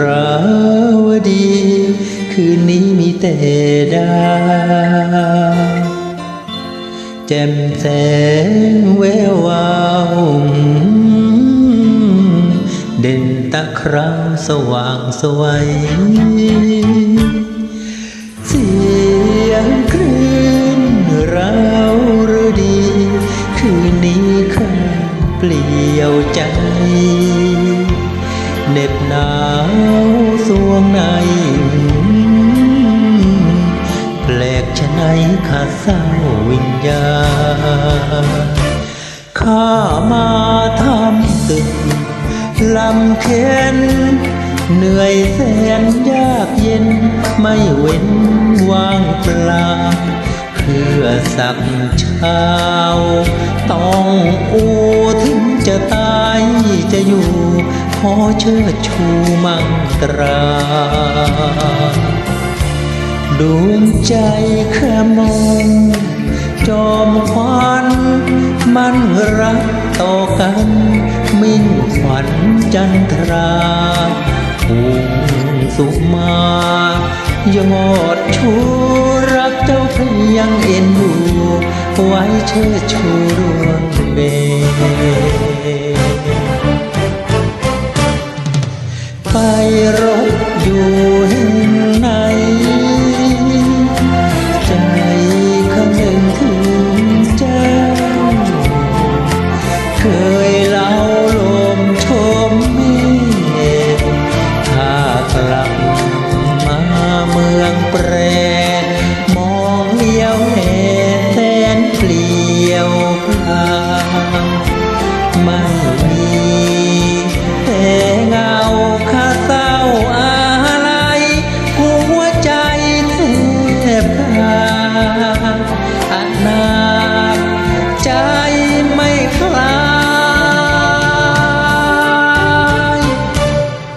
ราวดี คืนนี้มีแต่ดาวแจ่มแสงแวววาวเด่นตะคราวสว่างสวัยเสียงคลื่นราวรดี คืนนี้ข้า ปลี่ยวใจเหน็บหนาวสวงใน แปลกชะไหนขาดเศร้าวิญญาข้ามาทำตึกลำเค็นเหนื่อยแสนยากเย็นไม่เว้นว่างเปล่า เพื่อสักเช้า ต้องอูถึงจะตายจะอยู่ขอเชิดชูมังตราดวงใจแค่มองจอมควันมันรักต่อกัน มิ่งขวัญจันทราภูมิสุมา ยอดชูรักเจ้า ยังเอ็นดูไว้เชิดชูดวงเบไปรอ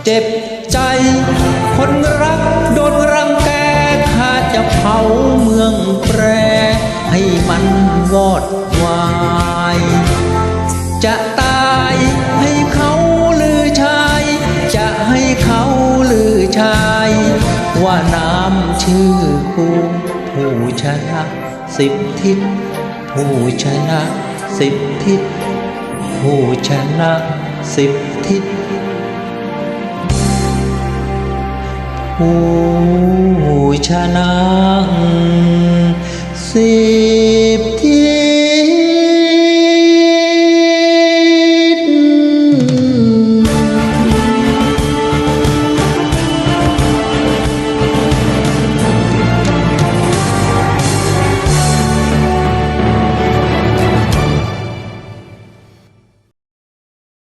เจ็บใจ คนรักโดนรังแกข้าจะเผาเมืองแปร ให้มันวอดวาย จะตายให้เขาลือชาย จะให้เขาลือชาย ว่าน้ำชื่อกูผู้ชนะสิบทิศผู้ชนะสิบทิศผู้ชนะสิบทิศ ผู้ชนะสิ